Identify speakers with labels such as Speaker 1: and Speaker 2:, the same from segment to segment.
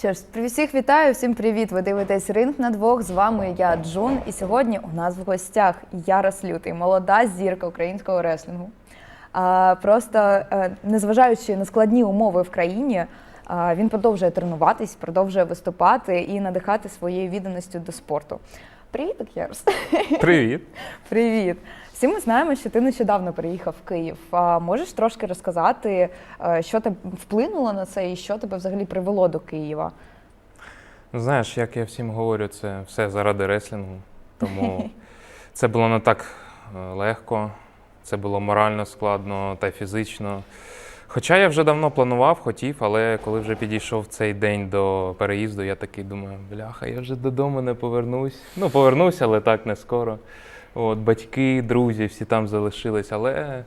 Speaker 1: Що ж, при всіх вітаю, всім привіт! Ви дивитесь ринг на двох. З вами я Джун. І сьогодні у нас в гостях Ярос Лютий, молода зірка українського реслінгу. А, просто е, незважаючи на складні умови в країні, він продовжує тренуватись, продовжує виступати і надихати своєю відданістю до спорту. Привіт, Ярос!
Speaker 2: Привіт.
Speaker 1: Привіт! Всі ми знаємо, що ти нещодавно приїхав в Київ. А можеш трошки розказати, е, що тебе вплинуло на це і що тебе взагалі привело до Києва?
Speaker 2: Ну, знаєш, як я всім говорю, це все заради реслінгу. Тому це було не так е, легко, це було морально складно та фізично. Хоча я вже давно планував, хотів, але коли вже підійшов цей день до переїзду, я такий думаю, бляха, я вже додому не повернусь. Ну, повернуся, але так не скоро. От, батьки, друзі, всі там залишились. Але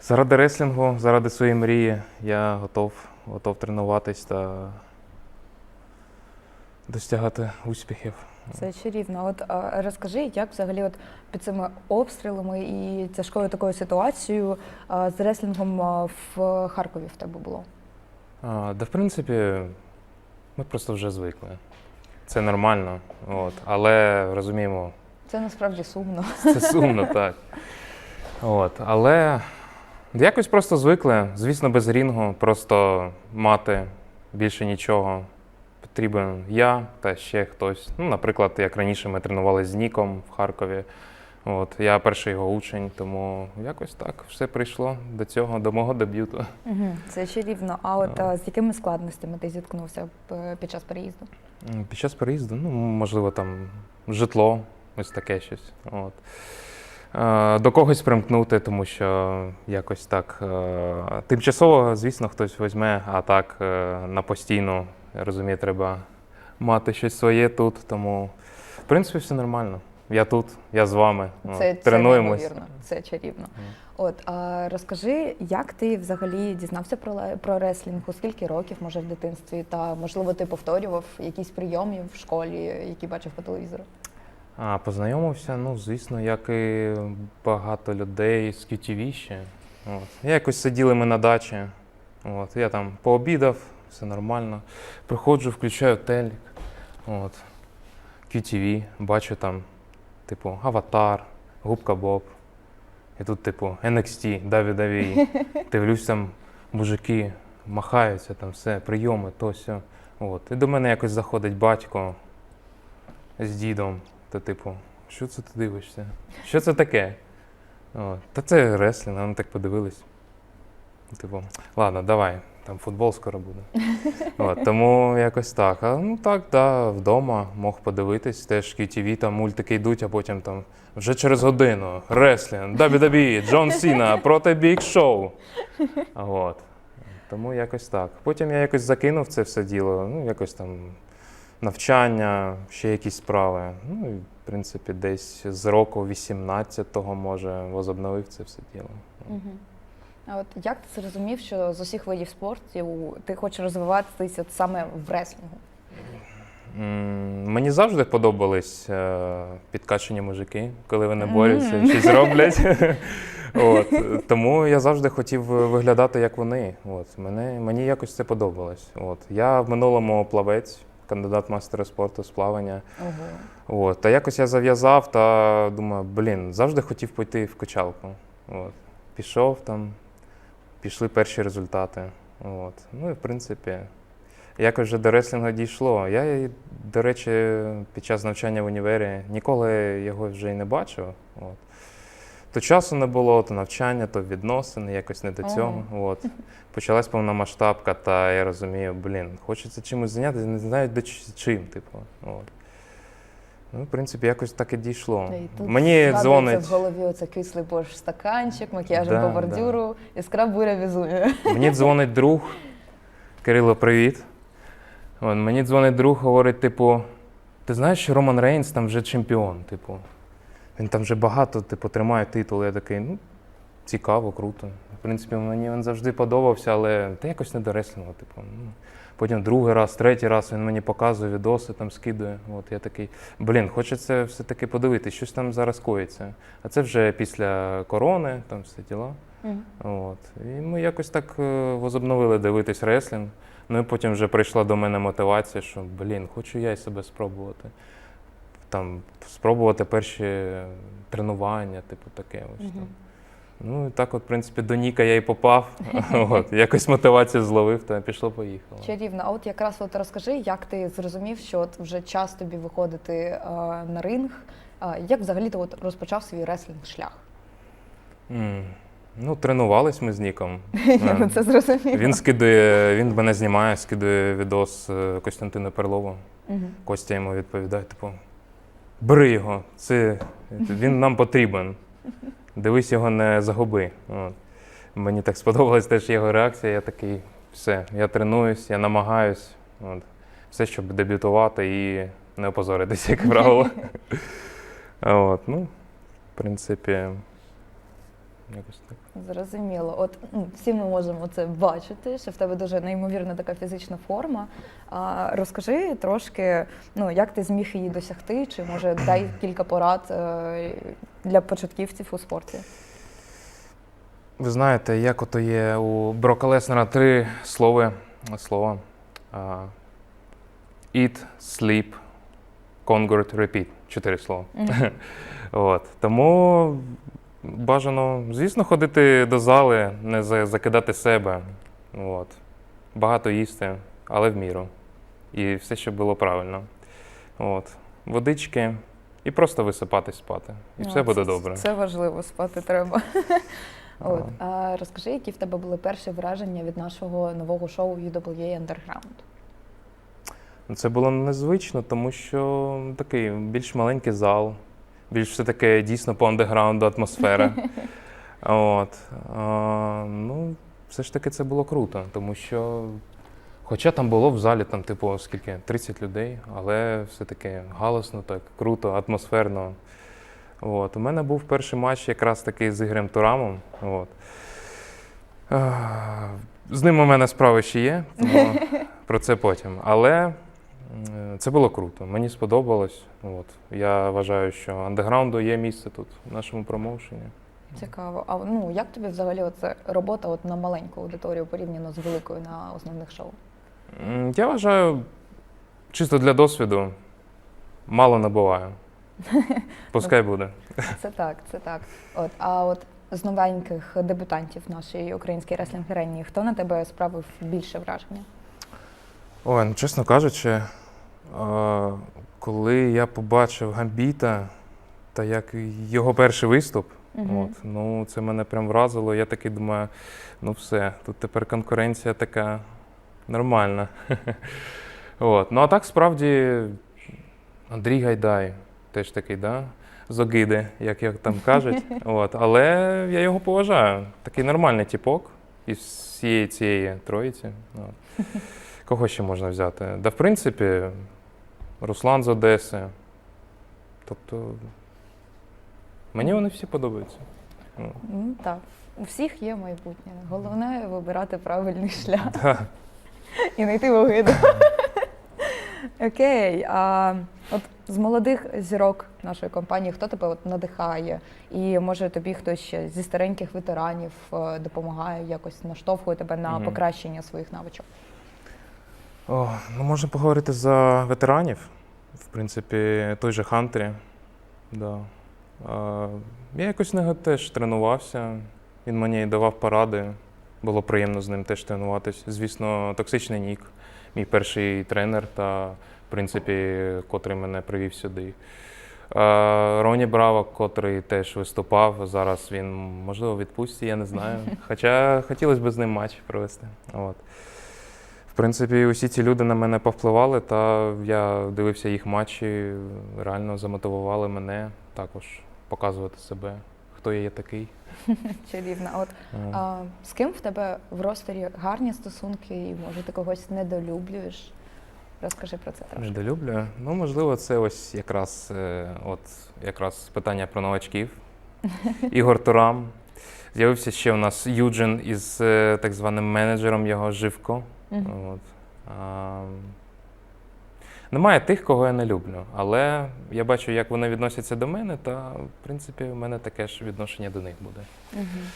Speaker 2: заради реслінгу, заради своєї мрії, я готов, готов тренуватись та досягати успіхів.
Speaker 1: Це чарівно. От а, розкажи, як взагалі от під цими обстрілами і тяжкою такою ситуацією а, з реслінгом а, в Харкові в тебе було?
Speaker 2: А, да, в принципі, ми просто вже звикли. Це нормально. От. Але розуміємо,
Speaker 1: Це насправді сумно.
Speaker 2: це сумно, так. От. Але якось просто звикли. Звісно, без рінгу, просто мати більше нічого. Потрібен я та ще хтось. Ну, наприклад, як раніше ми тренувалися з Ніком в Харкові. От, я перший його учень, тому якось так все прийшло до цього, до мого дебюту.
Speaker 1: Угу. Це чарівно. А от а, з якими складностями ти зіткнувся е, під час переїзду?
Speaker 2: Під час переїзду, ну, можливо, там житло, ось таке щось. От. Е, До когось примкнути, тому що якось так. е, Тимчасово, звісно, хтось візьме, а так е, на постійну, я розумію, треба мати щось своє тут. Тому, в принципі, все нормально. Я тут, я з вами. от,
Speaker 1: Це, це
Speaker 2: тренуємось.
Speaker 1: неймовірно, це чарівно. От а розкажи, як ти взагалі дізнався про про реслінг? У скільки років, може, в дитинстві? Та можливо, ти повторював якісь прийоми в школі, які бачив по телевізору?
Speaker 2: А, познайомився, ну, звісно, як і багато людей з QTV ще. От. Якось сиділи ми на дачі. От. Я там пообідав, все нормально. Приходжу, включаю телек. От. QTV, бачу там, типу, Аватар, Губка Боб. І тут, типу, NXT, Даві Даві. Дивлюсь там, мужики махаються, там все, прийоми, то сьо. От. І до мене якось заходить батько з дідом. То, типу, що це ти дивишся? Що це таке? От. Та це реслінг, вони так подивились. Типу, ладно, давай, там футбол скоро буде. От, тому якось так. А ну так, да, вдома мог подивитись, теж QTV, там мультики йдуть, а потім там вже через годину реслінг, дабі-дабі, Джон Сіна проти Бік Шоу. От. Тому якось так. Потім я якось закинув це все діло, ну, якось там навчання, ще якісь справи. Ну і, в принципі, десь з року 18-го, може, возобновив це все діло.
Speaker 1: Угу. А от як ти зрозумів, що з усіх видів спорту ти хочеш розвиватися от саме в реслінгу?
Speaker 2: Мені завжди подобались е, підкачені мужики, коли вони борються, щось роблять. От. Тому я завжди хотів виглядати як вони. От. Мене, мені якось це подобалось. От. Я в минулому плавець, кандидат мастера спорту з плавання.
Speaker 1: Ого.
Speaker 2: От. Та якось я зав'язав та думаю, блін, завжди хотів пойти в качалку. От. Пішов там, пішли перші результати. От. Ну і в принципі, якось вже до реслінгу дійшло. Я, до речі, під час навчання в універі ніколи його вже й не бачив. От. То часу не було, то навчання, то відносини, якось не до
Speaker 1: Ого.
Speaker 2: цього. От. Почалась повномасштабка, та я розумію, блін, хочеться чимось зайнятися, не знаю до чим, типу. От. Ну, в принципі, якось так і дійшло.
Speaker 1: Й тут
Speaker 2: Мені дзвонить.
Speaker 1: в голові оце кислий борщ стаканчик, макіяжем
Speaker 2: Да,
Speaker 1: по бордюру, іскра буря візує.
Speaker 2: Мені дзвонить друг. Кирило, привіт. От, мені дзвонить друг, говорить, типу, ти знаєш, що Роман Рейнс там вже чемпіон, типу. Він там вже багато, типу, тримає титул. Я такий, ну, цікаво, круто. В принципі, мені він завжди подобався, але та якось не до реслінгу, типу. Ну. Потім другий раз, третій раз він мені показує відоси, там скидує. От я такий, блін, хочеться все-таки подивитися, щось там зараз коїться. А це вже після корони, там все діла.
Speaker 1: Мгм.
Speaker 2: От. І ми якось так е, возобновили дивитись реслінг. Ну і потім вже прийшла до мене мотивація, що блін, хочу я й себе спробувати. Там спробувати перші тренування, типу таке. Ось там. Ну і так, от, в принципі, до Ніка я і попав. от, якось мотивацію зловив, та пішло поїхало.
Speaker 1: Чарівно. А от якраз от розкажи, як ти зрозумів, що от вже час тобі виходити е, на ринг. Е, як взагалі ти от розпочав свій реслінг шлях?
Speaker 2: М, Ну, тренувались ми з Ніком.
Speaker 1: Я
Speaker 2: Е,
Speaker 1: це зрозуміла.
Speaker 2: Він скидує, він мене знімає, скидує відос е, Костянтину Перлову.
Speaker 1: Мгм.
Speaker 2: Костя йому відповідає, типу, бери його, це, він нам потрібен. Дивись його, не загуби. От. Мені так сподобалась теж його реакція. Я такий, все, я тренуюсь, я намагаюсь. От. Все, щоб дебютувати і не опозоритися, як правило. От, ну, в принципі, якось так.
Speaker 1: Зрозуміло. От всі ми можемо це бачити, що в тебе дуже неймовірна така фізична форма. А розкажи трошки, ну як ти зміг її досягти, чи може дай кілька порад е, для початківців у спорті.
Speaker 2: Ви знаєте, як ото є у Брока Леснера три слова. слова. Eat, sleep, conquer, repeat. Чотири слова.
Speaker 1: Мгм.
Speaker 2: От. Тому бажано, звісно, ходити до зали, не закидати себе. От. Багато їсти, але в міру. І все, щоб було правильно. От. Водички і просто висипатись спати. І все буде
Speaker 1: це-
Speaker 2: добре.
Speaker 1: Це важливо, спати треба. От, а розкажи, які в тебе були перші враження від нашого нового шоу UWA Underground?
Speaker 2: Це було незвично, тому що такий більш маленький зал, більш все таке дійсно по андеграунду атмосфера. От. А, ну, все ж таки це було круто, тому що, хоча там було в залі, там, типу, скільки, 30 людей, але все-таки галосно, так, круто, атмосферно. От. У мене був перший матч якраз таки з Ігорем Турамом. От. З ним у мене справи ще є, тому про це потім. Але це було круто. Мені сподобалось. От. Я вважаю, що андеграунду є місце тут, в нашому промоушені.
Speaker 1: Цікаво. А ну як тобі взагалі оце робота от на маленьку аудиторію порівняно з великою на основних шоу?
Speaker 2: Я вважаю, чисто для досвіду мало не буває. Пускай буде.
Speaker 1: Це так, це так. От, а от з новеньких дебютантів нашої української реслінг-арені, хто на тебе справив більше враження?
Speaker 2: Ой, ну чесно кажучи, е, коли я побачив Гамбіта та як його перший виступ,
Speaker 1: Мгм.
Speaker 2: от, ну це мене прям вразило. Я такий думаю, ну все, тут тепер конкуренція така нормальна. От. Ну а так справді Андрій Гайдай теж такий, да? з огиди, як, як там кажуть. От. Але я його поважаю. Такий нормальний тіпок із всієї цієї троїці. От. Кого ще можна взяти? Да, в принципі, Руслан з Одеси. Тобто, мені вони всі подобаються. Ну,
Speaker 1: Ну так, у всіх є майбутнє. Головне вибирати правильний шлях
Speaker 2: да.
Speaker 1: і знайти вогиду. Окей, а от з молодих зірок нашої компанії, хто тебе от надихає? І може тобі хтось ще зі стареньких ветеранів е, допомагає, якось наштовхує тебе на покращення своїх навичок?
Speaker 2: О, ну, можна поговорити за ветеранів. В принципі, той же Хантері. Да. А, я якось нього теж тренувався. Він мені давав поради. Було приємно з ним теж тренуватись. Звісно, токсичний нік, мій перший тренер та, в принципі, котрий мене привів сюди. А, Роні Браво, котрий теж виступав. Зараз він, можливо, відпустці, я не знаю. Хоча хотілося б з ним матч провести. От. Принципі, усі ці люди на мене повпливали, та я дивився їх матчі, реально замотивували мене також показувати себе, хто я є такий.
Speaker 1: Чарівна. От а, з ким в тебе в ростері гарні стосунки, і може ти когось недолюблюєш? Розкажи про це трошки.
Speaker 2: Недолюблю. Ну, можливо, це ось якраз, е, от, якраз питання про новачків. Ігор Турам. З'явився ще у нас Юджин із е, так званим менеджером його Живко.
Speaker 1: Мгм.
Speaker 2: От. А, немає тих, кого я не люблю, але я бачу, як вони відносяться до мене, та в принципі в мене таке ж відношення до них буде.
Speaker 1: Мгм.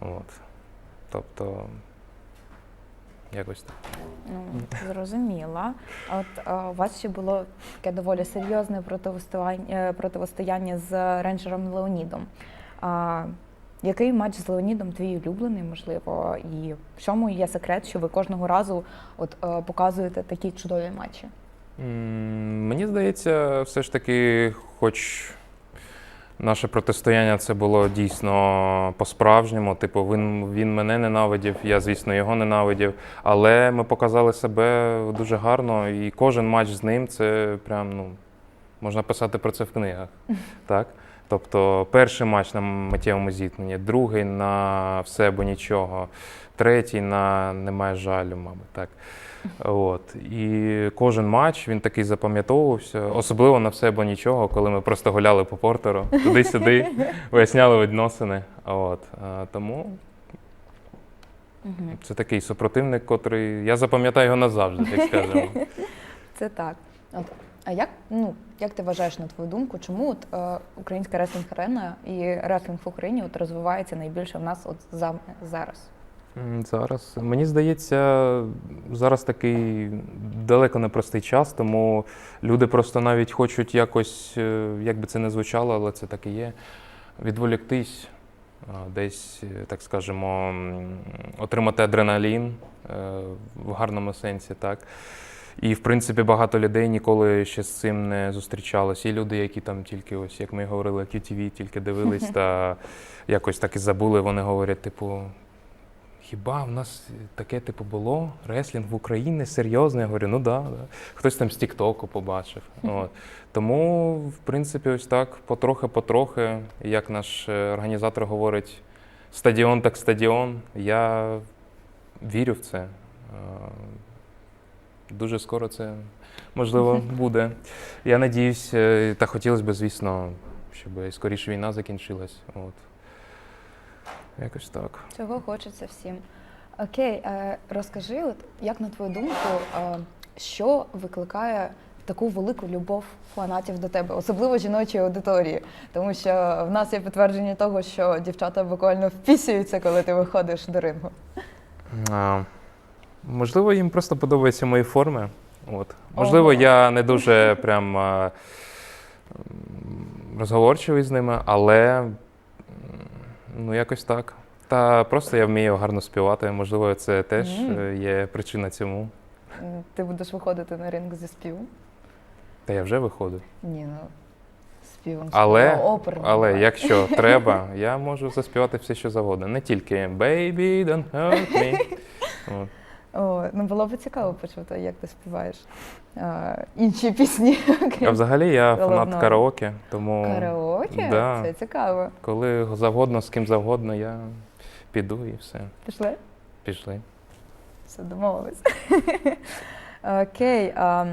Speaker 2: От. Тобто, Якось так.
Speaker 1: Ну, зрозуміла. От е, у вас ще було таке доволі серйозне протистояння, е, з рейнджером Леонідом. А, який матч з Леонідом твій улюблений, можливо, і в чому є секрет, що ви кожного разу от, е, показуєте такі чудові матчі?
Speaker 2: М, Мені здається, все ж таки, хоч наше протистояння це було дійсно по-справжньому. Типу, він, він мене ненавидів, я, звісно, його ненавидів. Але ми показали себе дуже гарно, і кожен матч з ним це прям, ну, можна писати про це в книгах. Так? Тобто перший матч на миттєвому зіткненні, другий на все або нічого, третій на немає жалю, мабуть. Так. От. І кожен матч він такий запам'ятовувався, особливо на все або нічого, коли ми просто гуляли по портеру, туди-сюди, виясняли відносини. От. Тому це такий супротивник, котрий. Я запам'ятаю його назавжди, так скажемо.
Speaker 1: Це так. А як, ну, як ти вважаєш, на твою думку, чому от, е, українська реслінг арена і реслінг в Україні от, розвивається найбільше в нас от за, зараз?
Speaker 2: Зараз мені здається, зараз такий далеко не простий час, тому люди просто навіть хочуть якось, е, як би це не звучало, але це так і є, відволіктись, десь, е, так скажемо, отримати адреналін е, в гарному сенсі, так. І, в принципі, багато людей ніколи ще з цим не зустрічалось. І люди, які там тільки, ось, як ми говорили, QTV, тільки дивились та якось так і забули, вони говорять, типу, Хіба в нас таке типу було? Реслінг в Україні серйозно? Я говорю, ну да, да. Хтось там з Тіктоку побачив. От. Тому, в принципі, ось так, потрохи-потрохи, як наш е, організатор говорить, стадіон так стадіон. Я вірю в це. Дуже скоро це можливо буде. Я надіюсь, е, та хотілося б, звісно, щоб скоріше війна закінчилась. От. Якось так.
Speaker 1: Цього хочеться всім. Окей, е, розкажи, от, як на твою думку, е, що викликає таку велику любов фанатів до тебе, особливо жіночої аудиторії? Тому що в нас є підтвердження того, що дівчата буквально впісюються, коли ти виходиш до рингу.
Speaker 2: Можливо, їм просто подобаються мої форми. От. Можливо, я не дуже прям розговорчивий з ними, але ну, якось так. Та просто я вмію гарно співати. Можливо, це теж е, є причина цьому.
Speaker 1: Ти будеш виходити на ринг зі співом?
Speaker 2: Та я вже виходив.
Speaker 1: Ні, ну співом
Speaker 2: Але,
Speaker 1: співом, оперним.
Speaker 2: але якщо треба, я можу заспівати все, що завгодно. Не тільки Baby, don't hurt me. От.
Speaker 1: О, ну було б цікаво почути, як ти співаєш а, інші пісні.
Speaker 2: А взагалі я фанат караоке, тому
Speaker 1: Караоке?
Speaker 2: Да.
Speaker 1: Це цікаво.
Speaker 2: коли завгодно, з ким завгодно, я піду і все.
Speaker 1: Пішли?
Speaker 2: Пішли.
Speaker 1: Все, домовились. Окей. А,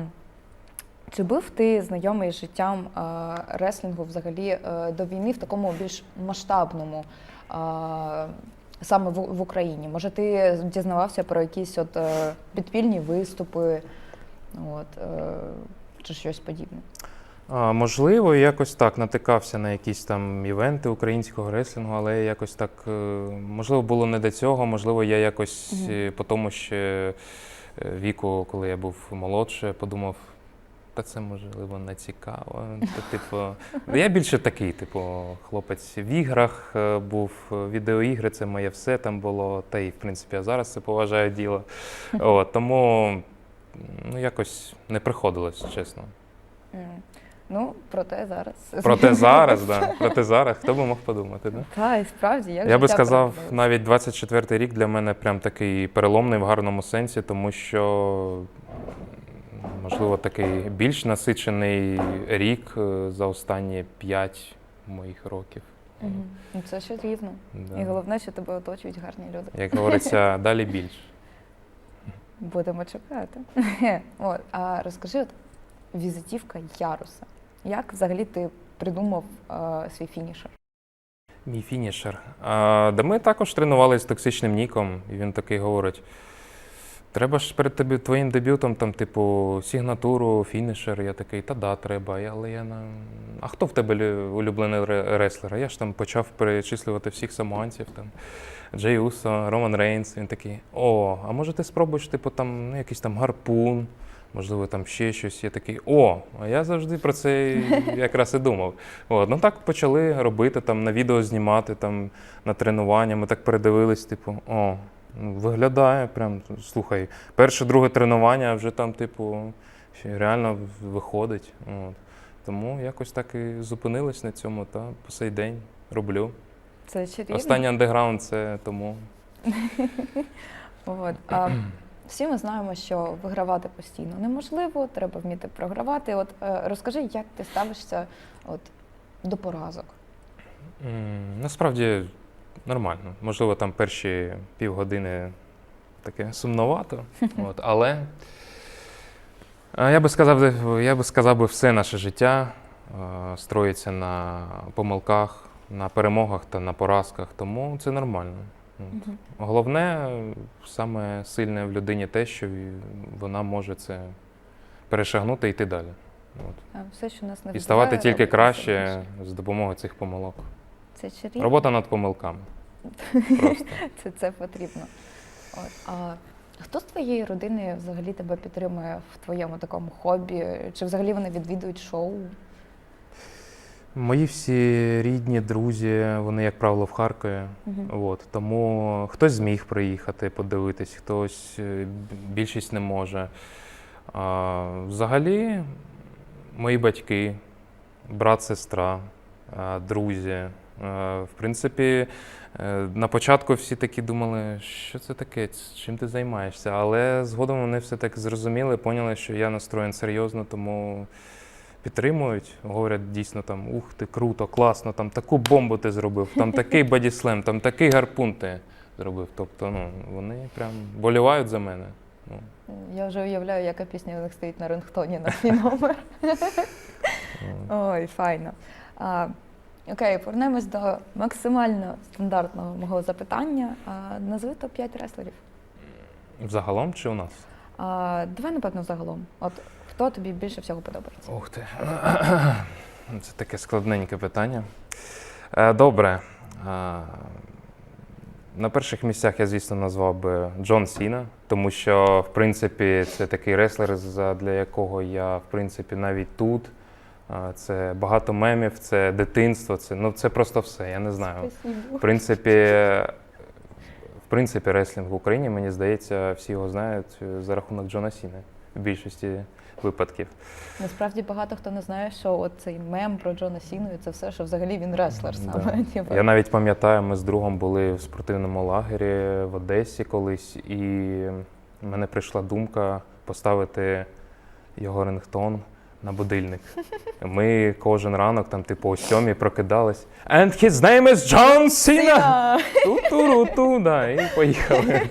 Speaker 1: чи був ти знайомий з життям а, реслінгу взагалі е, до війни в такому більш масштабному, а, саме в, в Україні? Може, ти дізнавався про якісь от е, підпільні виступи, от, е, чи щось подібне?
Speaker 2: А, можливо, якось так натикався на якісь там івенти українського реслінгу, але якось так, е, можливо, було не до цього, можливо, я якось е, по тому ще віку, коли я був молодше, подумав. Та це можливо не цікаво. Та, типу, я більше такий, типу, хлопець в іграх е, був, е, відеоігри це моє все там було. Та і в принципі я зараз це поважаю діло. От, тому ну, якось не приходилось, чесно.
Speaker 1: Ну, проте зараз.
Speaker 2: Проте зараз, да. Проте зараз, хто би мог подумати, да?
Speaker 1: Та, і справді, як
Speaker 2: Я би сказав, навіть 24-й рік для мене прям такий переломний в гарному сенсі, тому що, можливо, такий більш насичений рік е, за останні 5 моїх років.
Speaker 1: Ну, Це ще рівно.
Speaker 2: Да.
Speaker 1: І головне, що тебе оточують гарні люди.
Speaker 2: Як говориться, далі більше.
Speaker 1: Будемо чекати. От, а розкажи, от, візитівка Яруса. Як взагалі ти придумав е, свій фінішер?
Speaker 2: Мій фінішер. А, да ми також тренувалися з токсичним ніком, і він такий говорить: Треба ж перед тобі твоїм дебютом, там, типу, сигнатуру, фінішер. Я такий, та да, треба. Я, але я на. А хто в тебе улюблений ре- реслер? Я ж там почав перечислювати всіх самоанців, там Джей Усо, Роман Рейнс. Він такий, о, а може ти спробуєш, типу, там, ну, якийсь там гарпун, можливо, там ще щось. Я такий, о, а я завжди про це якраз і думав. От, ну так почали робити, там, на відео знімати, там, на тренування. Ми так передивились, типу, о, виглядає прям, слухай, перше, друге тренування, а вже там, типу, реально виходить. От. Тому якось так і зупинились на цьому, та по сей день роблю.
Speaker 1: Це чарівно.
Speaker 2: Останній андеграунд це тому.
Speaker 1: От. А, всі ми знаємо, що вигравати постійно неможливо, треба вміти програвати. От е, розкажи, як ти ставишся от, до поразок?
Speaker 2: Насправді нормально. Можливо, там перші півгодини таке сумновато, от, але е, я би сказав, я би сказав, би, все наше життя е, строїться на помилках, на перемогах та на поразках, тому це нормально. От. Головне, саме сильне в людині те, що вона може це перешагнути і йти далі. От.
Speaker 1: А, Все, що нас не
Speaker 2: І ставати тільки краще з допомогою цих помилок.
Speaker 1: Це чарівно.
Speaker 2: Робота над помилками. Просто.
Speaker 1: Це, це потрібно. От. А хто з твоєї родини взагалі тебе підтримує в твоєму такому хобі? Чи взагалі вони відвідують шоу?
Speaker 2: Мої всі рідні, друзі, вони, як правило, в Харкові.
Speaker 1: Мгм.
Speaker 2: От, тому хтось зміг приїхати, подивитись, хтось е, більшість не може. А, взагалі, мої батьки, брат, сестра, друзі. Е, В принципі, е, на початку всі такі думали, що це таке, чим ти займаєшся. Але згодом вони все так зрозуміли, поняли, що я настроєн серйозно, тому підтримують, говорять дійсно там, ух ти, круто, класно, там таку бомбу ти зробив, там такий бодіслем, там такий гарпун ти зробив. Тобто, ну, вони прям болівають за мене. Ну,
Speaker 1: Я вже уявляю, яка пісня у них стоїть на рингтоні на твій номер.
Speaker 2: ну.
Speaker 1: Ой, файно. Окей, повернемось до максимально стандартного мого запитання. А, назви топ-5 реслерів.
Speaker 2: Загалом чи у нас?
Speaker 1: А, давай, напевно, загалом. От хто тобі більше всього подобається?
Speaker 2: Ух ти. Це таке складненьке питання. Е, Добре. Е, На перших місцях я, звісно, назвав би Джон Сіна, тому що, в принципі, це такий реслер, для якого я, в принципі, навіть тут. Це багато мемів, це дитинство, це, ну, це просто все, я не знаю. В принципі, в принципі, реслінг в Україні, мені здається, всі його знають за рахунок Джона Сіни в більшості випадків.
Speaker 1: Насправді багато хто не знає, що от цей мем про Джона Сіну і це все, що взагалі він реслер саме. типу.
Speaker 2: Я навіть пам'ятаю, ми з другом були в спортивному лагері в Одесі колись, і в мене прийшла думка поставити його рингтон на будильник. Ми кожен ранок, там, типу, о сьомій прокидались. And his name is John Cena! Ту-ту-ру-ту, да, і поїхали.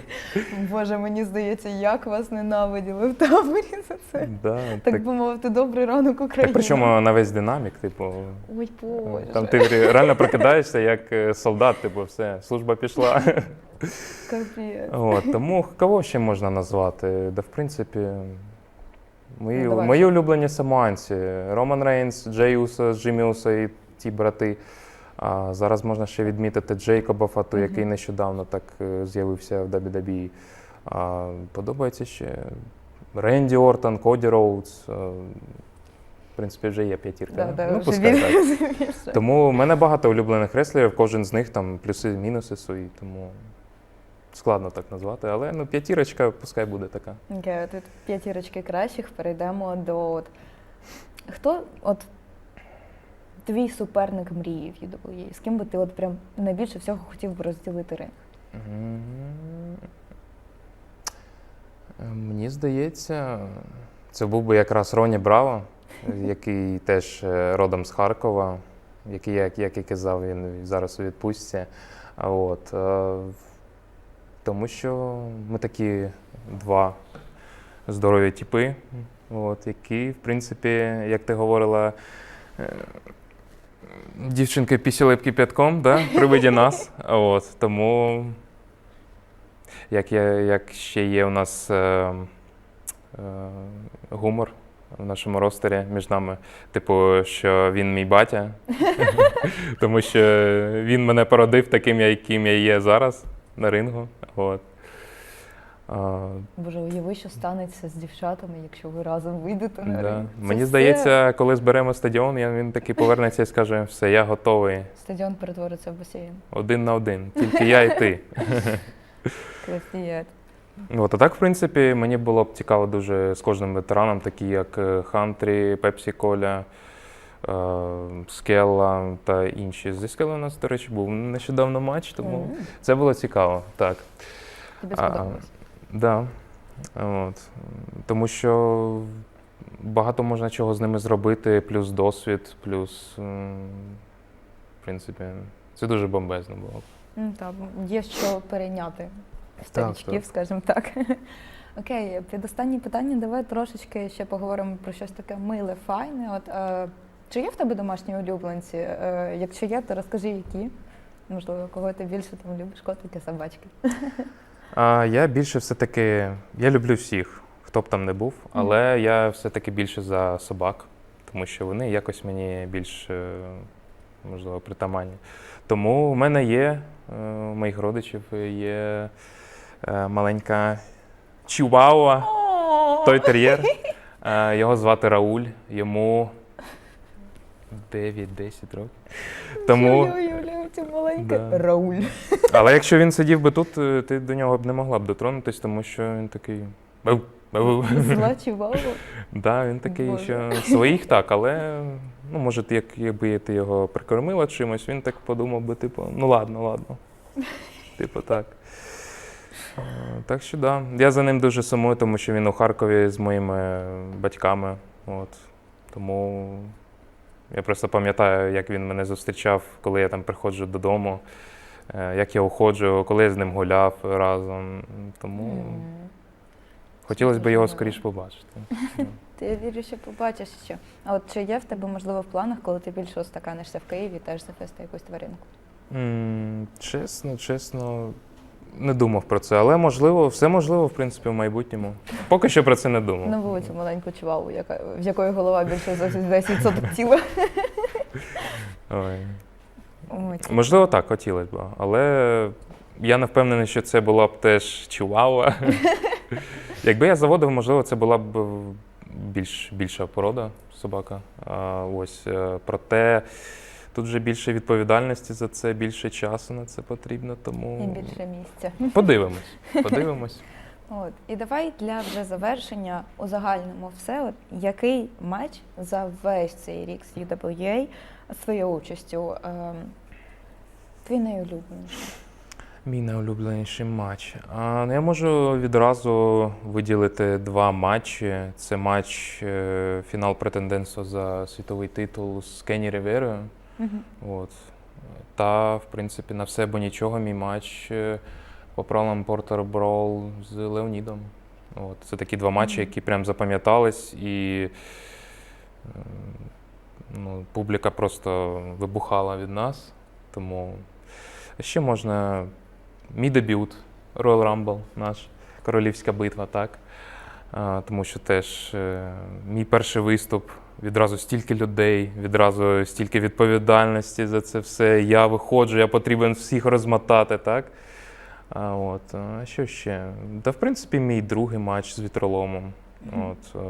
Speaker 1: Боже, мені здається, як вас ненавиділи в таборі за це.
Speaker 2: Да,
Speaker 1: Так
Speaker 2: так,
Speaker 1: би мовити, добрий ранок Україна.
Speaker 2: так причому на весь динамік, типу.
Speaker 1: Ой, Боже.
Speaker 2: Там ти реально прокидаєшся як е, солдат, типу, все, служба пішла.
Speaker 1: Капець.
Speaker 2: От, тому кого ще можна назвати? Да, в принципі, мої,
Speaker 1: Ну,
Speaker 2: мої улюблені самоанці. Роман Рейнс, Джей Усо, Джиммі Усо і ті брати. А зараз можна ще відмітити Джейкоба Фату,
Speaker 1: Мгм.
Speaker 2: який нещодавно так е, з'явився в WWE. А, подобається ще Ренді Ортон, Коді Роудс. В принципі, вже є п'ятірка.
Speaker 1: Да,
Speaker 2: да?
Speaker 1: да,
Speaker 2: ну, пускай так. Тому в мене багато улюблених реслерів, кожен з них там плюси-мінуси свої, тому складно так назвати. Але ну, п'ятірочка пускай буде така.
Speaker 1: Окей, от від п'ятірочки кращих перейдемо до от, хто от твій суперник мрії в UWA? З ким би ти от прям найбільше всього хотів би розділити ринг?
Speaker 2: Мені здається, це був би якраз Роні Браво, який теж е, родом з Харкова, який, як, як і казав, він зараз у відпустці. От, е, тому що ми такі два здорові типи, от, які, в принципі, як ти говорила, е, дівчинки пісяли б кип'ятком да, при виді нас. От, тому як, є, як ще є у нас е, е, гумор в нашому ростері між нами. Типу, що він мій батя, тому що він мене породив таким, яким я є зараз на рингу. От. А,
Speaker 1: Боже, уяви, що станеться з дівчатами, якщо ви разом вийдете на
Speaker 2: да.
Speaker 1: ринг. Це
Speaker 2: Мені
Speaker 1: все-
Speaker 2: здається, коли зберемо стадіон, я- він такий повернеться і скаже: все, я готовий.
Speaker 1: Стадіон перетвориться в басейн.
Speaker 2: Один на один, тільки я і ти.
Speaker 1: Красиєт.
Speaker 2: От, а так, в принципі, мені було б цікаво дуже з кожним ветераном, такі як е, Хантрі, Пепсі Коля, Скелла та інші. Зі Скелла у нас, до речі, був нещодавно матч, тому
Speaker 1: М,
Speaker 2: це було цікаво. Так.
Speaker 1: Тобі сподобалось?
Speaker 2: Да. От. Тому що багато можна чого з ними зробити, плюс досвід, плюс, в принципі, це дуже бомбезно було.
Speaker 1: М, Так, є що перейняти старічків, скажімо так. Окей, під останнє питання давай трошечки ще поговоримо про щось таке миле, файне. От, е, чи є в тебе домашні улюбленці? Е, якщо є, то розкажи, які. Можливо, кого ти більше там любиш, котики, собачки.
Speaker 2: А я більше все-таки, я люблю всіх, хто б там не був, але я все-таки більше за собак, тому що вони якось мені більш, е, можливо, притаманні. Тому в мене є, е, у моїх родичів є е, маленька чиуауа, той тер'єр. Е, Його звати Рауль, йому 9-10 років. Тому,
Speaker 1: Я уявляю цю
Speaker 2: Да.
Speaker 1: Рауль.
Speaker 2: але якщо він сидів би тут, е, ти до нього б не могла б дотронутись, тому що він такий.
Speaker 1: Зла чувава.
Speaker 2: Да, він такий,
Speaker 1: Боже.
Speaker 2: що своїх так, але ну, може, ти, як, якби ти його прикормила чимось, він так подумав би, типу, ну ладно, ладно. Типу так. Е, Так що да. Я за ним дуже сумую, тому що він у Харкові з моїми батьками. От. Тому я просто пам'ятаю, як він мене зустрічав, коли я там приходжу додому, е, як я уходжу, коли я з ним гуляв разом. Тому хотілося б його
Speaker 1: Дуже
Speaker 2: скоріш побачити.
Speaker 1: Ти я вірю, що побачиш ще. А от чи є в тебе, можливо, в планах, коли ти більше остаканишся в Києві, теж завести якусь тваринку?
Speaker 2: Чесно, чесно, не думав про це, але можливо, все можливо, в принципі, в майбутньому. Поки що про це не думав.
Speaker 1: На вулицю маленьку чуваву, яка, в якої голова більше за 10% тіла.
Speaker 2: Ой.
Speaker 1: Ой,
Speaker 2: Можливо, так, хотілося б, але я не впевнений, що це була б теж чиуауа. Якби я заводив, можливо, це була б більш, більша порода собака. А, ось, е, проте тут вже більше відповідальності за це, більше часу на це потрібно, тому
Speaker 1: І більше місця.
Speaker 2: подивимось. Подивимось.
Speaker 1: От. І давай для вже завершення узагальнимо все. От, який матч за весь цей рік з UWA з твоєю участю ем, твій найулюбленіший?
Speaker 2: Мій найулюбленіший матч. А, ну, я можу відразу виділити два матчі. Це матч е, фінал претендентства за світовий титул з Кенні Риверою. От. Та, в принципі, на все або нічого мій матч е, по правилам Портер Брол з Леонідом. От. Це такі два матчі, які прям запам'ятались, і ну, публіка просто вибухала від нас. Тому ще можна мій дебют Royal Rumble наш, королівська битва, так. Тому що теж е, мій перший виступ, відразу стільки людей, відразу стільки відповідальності за це все. Я виходжу, я потрібен всіх розмотати, так? А, от, а що ще? Та, в принципі, мій другий матч з вітроломом. От, е,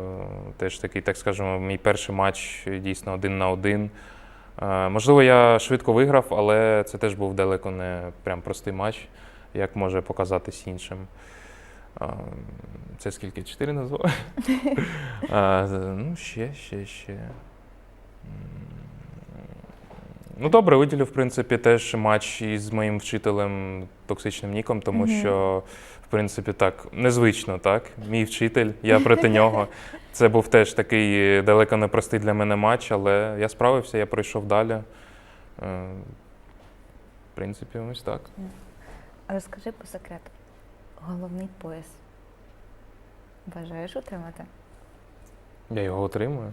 Speaker 2: теж такий, так скажемо, мій перший матч дійсно один на один. Е, Можливо, я швидко виграв, але це теж був далеко не прям простий матч, як може показатись іншим. Це скільки? Чотири назвав? Ну, ще, ще, ще. Ну, добре, виділю, в принципі, теж матч із моїм вчителем токсичним Ніком, тому що, в принципі, так, незвично, так? Мій вчитель, я проти нього. Це був теж такий далеко не простий для мене матч, але я справився, я пройшов далі. Е, В принципі, ось так.
Speaker 1: Розкажи по секрету. Головний пояс. Бажаєш отримати?
Speaker 2: Я його отримую.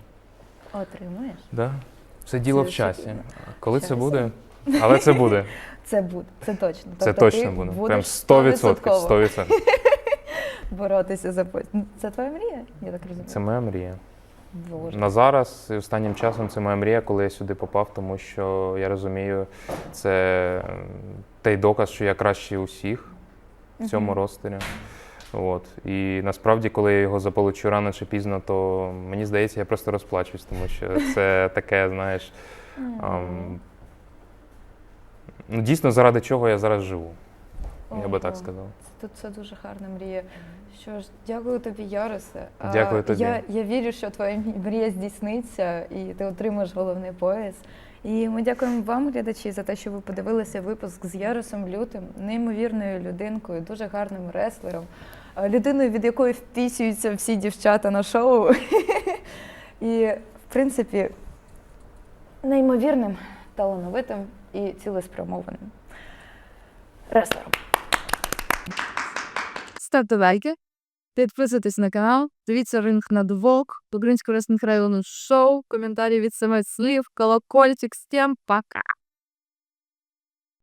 Speaker 1: Отримуєш?
Speaker 2: Да. Все діло
Speaker 1: Це
Speaker 2: в часі.
Speaker 1: супер.
Speaker 2: Коли це
Speaker 1: Часі.
Speaker 2: буде? Але це буде.
Speaker 1: Це буде, це точно.
Speaker 2: Це
Speaker 1: Тобто
Speaker 2: точно буде.
Speaker 1: будеш
Speaker 2: Прям 100%.
Speaker 1: 100%
Speaker 2: 100%.
Speaker 1: боротися за. Ну, Це твоя мрія? Я так розумію.
Speaker 2: Це моя мрія.
Speaker 1: Боже.
Speaker 2: На зараз і останнім часом це моя мрія, коли я сюди попав, тому що я розумію, це м, той доказ, що я кращий усіх в цьому ростері. От. І насправді, коли я його заполучу рано чи пізно, то мені здається, я просто розплачусь, тому що це таке, знаєш. ам, ну, дійсно, заради чого я зараз живу. Я би так сказав.
Speaker 1: Це, це дуже гарна мрія. Що ж, дякую тобі, Яросе.
Speaker 2: Дякую тобі.
Speaker 1: Я, я вірю, що твоя мрія здійсниться і ти отримаєш головний пояс. І ми дякуємо вам, глядачі, за те, що ви подивилися випуск з Яросом Лютим, неймовірною людинкою, дуже гарним реслером, людиною, від якої впісюються всі дівчата на шоу. І, в принципі, неймовірним, талановитим і цілеспрямованим реслером.
Speaker 3: Ставте лайки, підписуйтесь на канал, дивіться ринг на двох, Українське реслінг району шоу, коментарі від самих слів, колокольчик, всім пока!